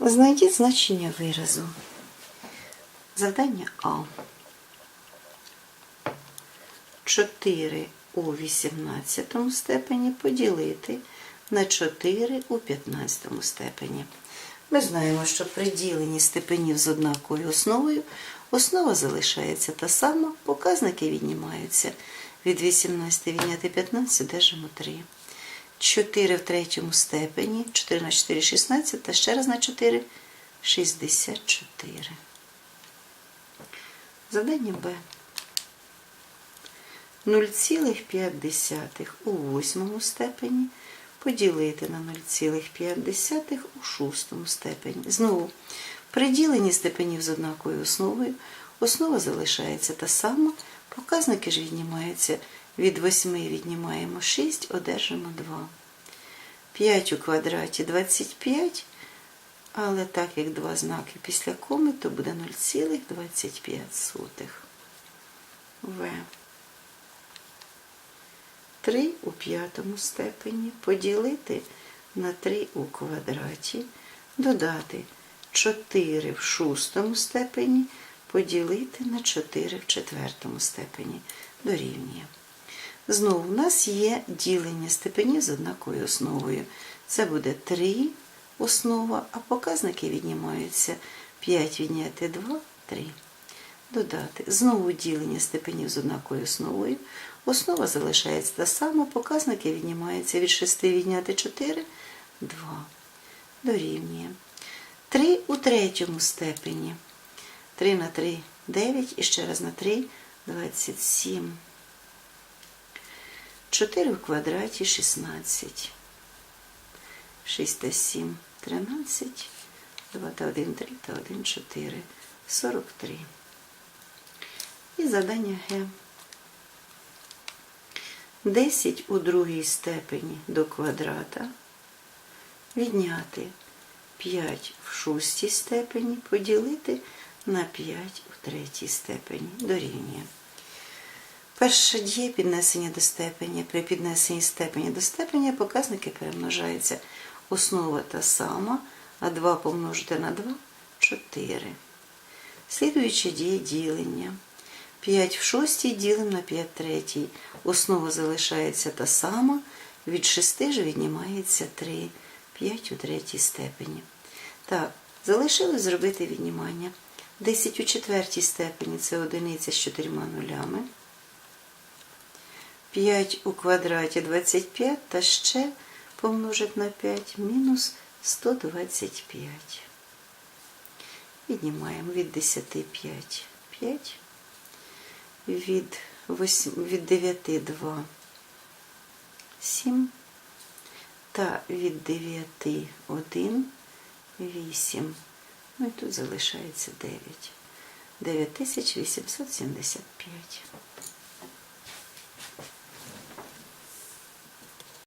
Знайдіть значення виразу. Завдання А. 4 у 18 степені поділити на 4 у 15 степені. Ми знаємо, що при діленні степенів з однаковою основою основа залишається та сама, показники віднімаються. Від 18 відняти 15 держимо 3. 4 в третьому степені, 4 на 4 16, та ще раз на 4 64. Завдання Б. 0,5 у восьмому степені поділити на 0,5 у шостому степені. Знову, при діленні степенів з однаковою основою основа залишається та сама, показники ж віднімаються. Від 8 віднімаємо 6, одержимо 2. 5 у квадраті 25, але так як два знаки після коми, то буде 0,25. В. 3 у п'ятому степені поділити на 3 у квадраті, додати 4 в шостому степені, поділити на 4 в четвертому степені дорівнює. Знову у нас є ділення степенів з однаковою основою. Це буде 3 основа, а показники віднімаються 5 відняти 2, 3. Додати. Знову ділення степенів з однаковою основою. Основа залишається та сама, показники віднімаються від 6 відняти 4, 2. Дорівнює. 3 у третьому степені. 3 на 3 9 і ще раз на 3 27. 4 в квадраті 16. 6 та 7 13. 2 та 1 3 та 1 4. 43. І завдання Г. 10 у другій степені до квадрата. Відняти 5 в шостій степені, поділити на 5 у третій степені. Дорівнює. Перша дія піднесення до степені. При піднесенні степені до степені показники перемножаються. Основа та сама, а 2 помножити на 2 4. Слідуюча дія ділення. 5 в шостій ділимо на 5 третій. Основа залишається та сама, від 6 ж віднімається 3, 5 у третій степені. Так, залишилось зробити віднімання. 10 у четвертій степені це одиниця з чотирма нулями. 5 у квадраті 25 та ще помножити на 5 мінус 125. Віднімаємо від 10 5. 5. Від, 8, від 9 2 7 та від 9 1 8. Ну і тут залишається 9. 9875.